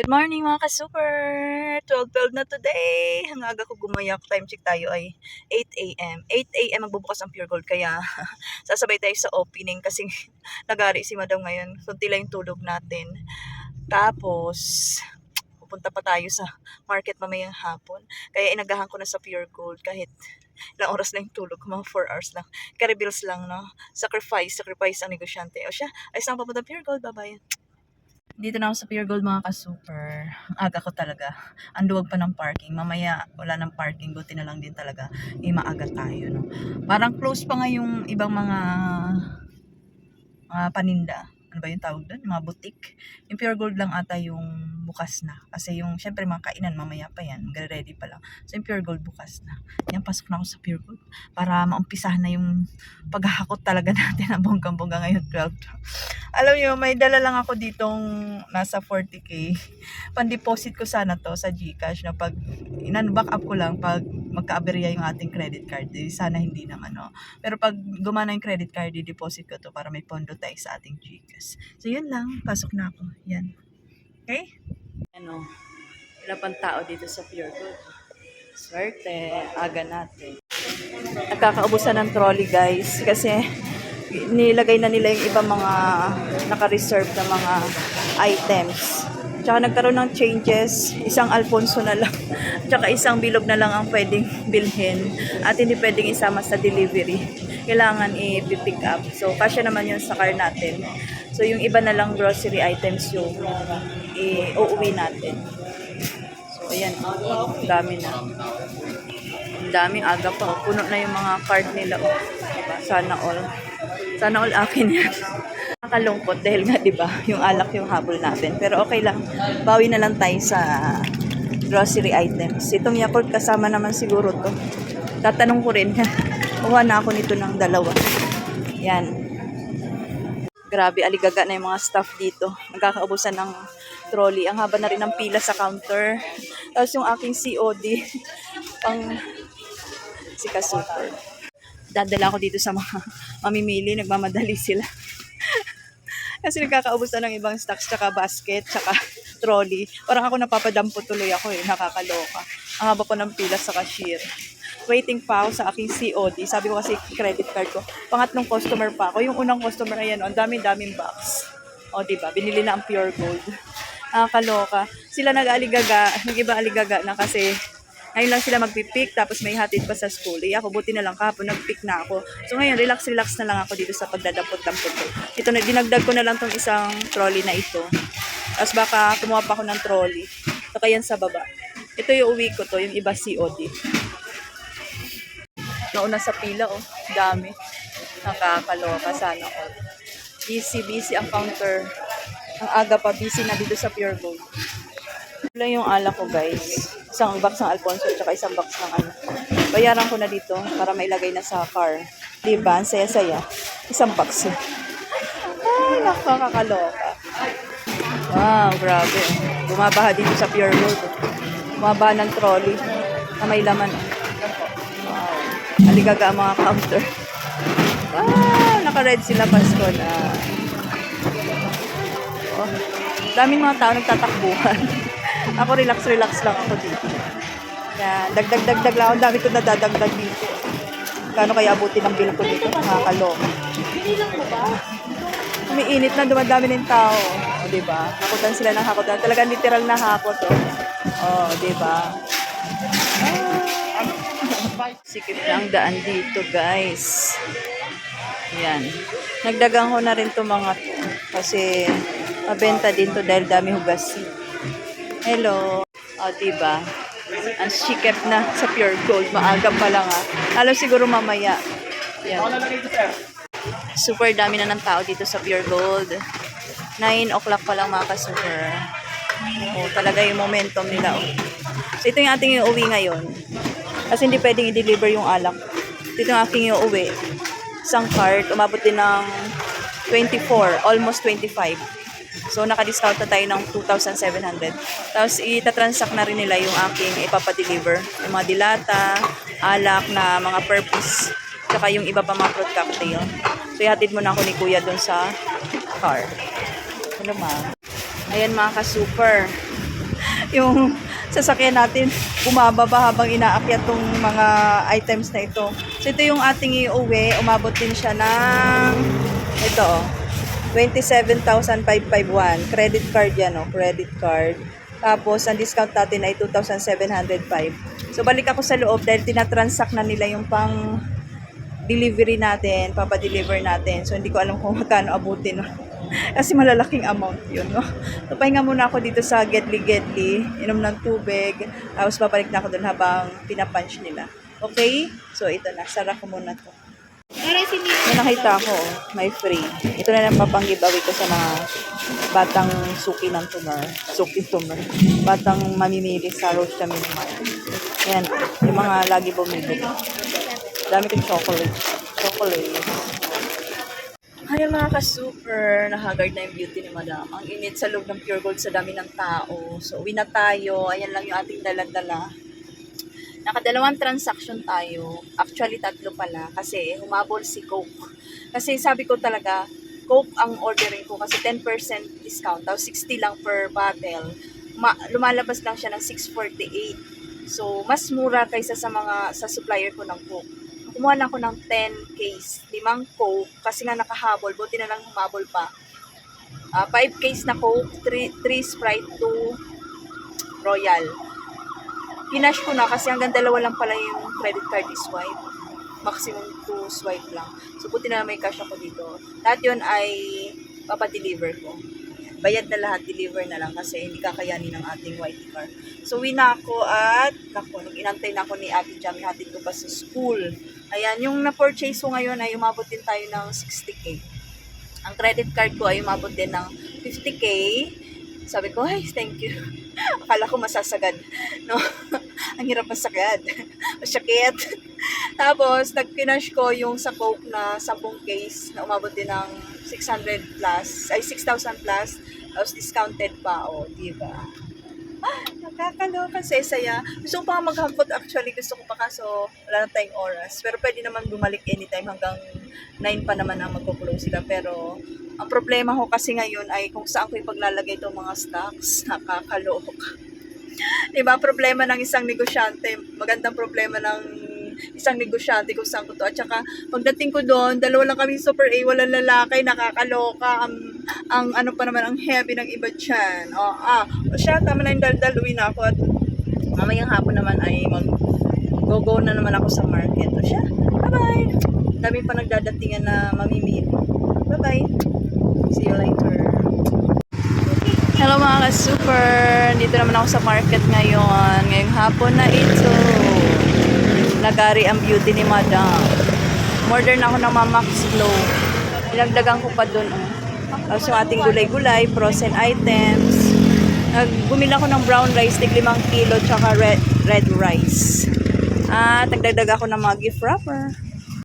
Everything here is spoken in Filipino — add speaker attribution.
Speaker 1: Good morning mga ka-super! 12.12 na today! Ang ko gumayak. Time check tayo ay 8 a.m. 8 a.m. magbubukas ang Pure Gold. Kaya sasabay tayo sa opening kasi nagari si madam ngayon. Kunti lang yung tulog natin. Tapos, pupunta pa tayo sa market mamayang hapon. Kaya inagahan ko na sa Pure Gold kahit ilang oras lang yung tulog mga 4 hours lang. Carry bills lang, no? Sacrifice, sacrifice ang negosyante. O siya, ayos lang papunta Pure Gold, bye-bye. Dito na ako sa Pure Gold mga ka-super. Aga ko talaga. Ang luwag pa ng parking. Mamaya wala ng parking. Buti na lang din talaga. Eh, maaga tayo. No? Parang close pa nga yung ibang mga mga paninda. Ano ba yung tawag doon? Mga boutique. Yung Pure Gold lang ata yung bukas na. Kasi yung, syempre mga kainan mamaya pa yan. Magre-ready pa lang. So yung Pure Gold bukas na. Yan, pasok na ako sa Pure Gold. Para maumpisahan na yung paghahakot talaga natin ng bonggang-bongga ngayon 12. Alam niyo, may dala lang ako ditong nasa 40k. Pan-deposit ko sana to sa GCash na pag inan-back up ko lang pag magka-aberya yung ating credit card. Eh, sana hindi naman, no. Pero pag gumana yung credit card, i-deposit ko to para may pondo tayo sa ating GCash. So, yun lang. Pasok na ako. Yan. Okay? Ano, wala pang tao dito sa Pure Gold. Swerte. Aga natin. Nagkakaubusan ng trolley, guys. Kasi nilagay na nila yung ibang mga naka-reserve na mga items. Tsaka nagkaroon ng changes, isang Alfonso na lang, tsaka isang bilog na lang ang pwedeng bilhin at hindi pwedeng isama sa delivery. Kailangan i-pick up. So, kasya naman yun sa car natin. So, yung iba na lang grocery items yung i-uuwi natin. So, ayan. Ang dami na. Ang daming aga pa. Puno na yung mga cart nila. Oh. Diba? Sana all. Sana all akin yan. Nakakalungkot dahil nga 'di ba, yung alak yung habol natin. Pero okay lang. Bawi na lang tayo sa grocery items. Itong Yakult kasama naman siguro to. Tatanong ko rin. Kuha na ako nito ng dalawa. Yan. Grabe, aligaga na yung mga staff dito. Nagkakaubusan ng trolley. Ang haba na rin ng pila sa counter. Tapos yung aking COD, pang si Super. Dadala ako dito sa mga mamimili. Nagmamadali sila. Kasi nagkakaubos na ng ibang stocks, tsaka basket, tsaka trolley. Parang ako napapadampo tuloy ako eh, nakakaloka. Ang haba ko ng pila sa cashier. Waiting pa ako sa aking COD. Sabi ko kasi credit card ko. Pangatlong customer pa ako. Yung unang customer, ayan, ang daming-daming box. O, di ba? Binili na ang pure gold. Nakakaloka. Sila nag-aligaga, nag-iba aligaga na kasi ngayon lang sila magpipick, tapos may hatid pa sa school. Eh, ako, buti na lang kahapon, nagpick na ako. So, ngayon, relax-relax na lang ako dito sa pagdadampot-dampot ko. Ito na, dinagdag ko na lang tong isang trolley na ito. Tapos baka kumuha pa ako ng trolley. Saka yan sa baba. Ito yung uwi ko to, yung iba COD. Nauna sa pila, oh. Dami. Nakakaloka, sana all. Busy, busy ang counter. Ang aga pa, busy na dito sa Pure Gold. Ito lang yung alak ko, guys. Isang box ng Alfonso, tsaka isang box ng ano. Bayaran ko na dito para mailagay na sa car. Diba? Ang saya-saya. Isang box. Ay, nakakakaloka. Wow, grabe. Bumabaha dito sa Pure Gold. Bumabaha ng trolley na may laman. Wow. Aligaga ang mga counter. Ah, naka-red sila Pasko na. Oh, daming mga tao nagtatakbuhan. ako relax-relax lang ako dito. Yan, dagdag-dagdag lang. Ang dami ko nadadagdag dito. Kano kaya abutin ang bill ko dito? Nakakalong. Umiinit na, dumadami ng tao. O, di ba? Hakutan sila ng hakutan. Talagang literal na hakot, oh. O, di ba? Ah. Sikip na ang daan dito, guys. Yan. Nagdagang ko na rin to mga to. Kasi, mabenta din to dahil dami hugasin. Hello. O, diba? Ang sikip na sa pure gold. Maaga pa lang ah. Alam siguro mamaya. Yan. Super dami na ng tao dito sa pure gold. 9 o'clock pa lang mga ka-super. Oh, talaga yung momentum nila. Oh. So, ito yung ating iuwi ngayon. Kasi hindi pwedeng i-deliver yung alak. Ito yung aking iuwi. Isang cart, umabot din ng 24, almost 25. So, naka-discount na tayo ng 2,700. Tapos, itatransact na rin nila yung aking ipapadeliver. Yung mga dilata, alak na mga purpose, tsaka yung iba pa mga fruit cocktail. So, ihatid mo na ako ni Kuya dun sa car. Ano ma? Ayan mga ka-super. yung sasakyan natin bumababa habang inaakyat tong mga items na ito. So ito yung ating iuwi, umabot din siya ng ito oh, 27,551. Credit card yan oh, credit card. Tapos ang discount natin ay 2,705. So balik ako sa loob dahil tinatransact na nila yung pang delivery natin, papadeliver natin. So, hindi ko alam kung magkano abutin. Kasi malalaking amount yun. No? So, pahinga muna ako dito sa Gedli Gedli, inom ng tubig, tapos babalik na ako doon habang pinapunch nila. Okay? So, ito na. Sara ko muna to. May nakita ako, oh, may free. Ito na lang papang giveaway ko sa mga batang suki ng tumor. Suki tumor. Batang mamimili sa Roche Minimar. Yan, yung mga lagi bumibili. Dami kong chocolate. Chocolate. Ayan mga ka-super, nakagard na yung beauty ni Madam. Ang init sa loob ng Pure Gold sa dami ng tao. So, uwi na tayo. Ayan lang yung ating daladala. Nakadalawang transaction tayo. Actually, tatlo pala. Kasi humabol si Coke. Kasi sabi ko talaga, Coke ang ordering ko kasi 10% discount. Tapos 60 lang per bottle. Ma- lumalabas lang siya ng 648. So, mas mura kaysa sa mga sa supplier ko ng Coke. Kumuha lang ako ng 10 case, limang Coke, kasi nga nakahabol, buti na lang humabol pa. 5 case na Coke, 3, 3 Sprite, 2 Royal. Kinash ko na kasi hanggang dalawa lang pala yung credit card is swipe. Maximum 2 swipe lang. So, buti na lang may cash ako dito. Lahat yun ay papadeliver ko. Bayad na lahat, deliver na lang kasi hindi kakayanin ng ating white car. So, uwi na ako at, naku, nung inantay na ako ni Ate Jam, hatid ko pa sa school. Ayan, yung na-purchase ko ngayon ay umabot din tayo ng 60k. Ang credit card ko ay umabot din ng 50k. Sabi ko, ay, thank you. Akala ko masasagad. No? Ang hirap masagad. Masyakit. Tapos, nag-finish ko yung sa Coke na 10 case na umabot din ng 600 plus, ay 6,000 plus. Tapos, discounted pa. O, diba? Nakakaloka sa saya. Gusto ko pa maghapot actually. Gusto ko pa kaso wala na tayong oras. Pero pwede naman bumalik anytime hanggang 9 pa naman ang magkukulong sila. Pero ang problema ko kasi ngayon ay kung saan ko ipaglalagay itong mga stocks. Nakakaloka. diba? Problema ng isang negosyante. Magandang problema ng isang negosyante kung saan ko to. At saka, pagdating ko doon, dalawa lang kami super A, walang lalaki, nakakaloka. Ang, ang ano pa naman, ang heavy ng iba dyan. O, ah, o siya, tama na yung daldal, uwi na ako. At mamayang hapon naman ay mag go-go na naman ako sa market. O siya, bye-bye! Dami pa nagdadatingan na mamimit. Bye-bye! See you later! Hello mga ka-super! Dito naman ako sa market ngayon. Ngayong hapon na ito. Nagari ang beauty ni Madam. Order na ako ng Mamax Glow. Ilagdagan ko pa dun. Oh. Tapos yung ating gulay-gulay, frozen items. Nagbumili ako ng brown rice, tig 5 kilo, tsaka red, red rice. At nagdagdag ako ng mga gift wrapper.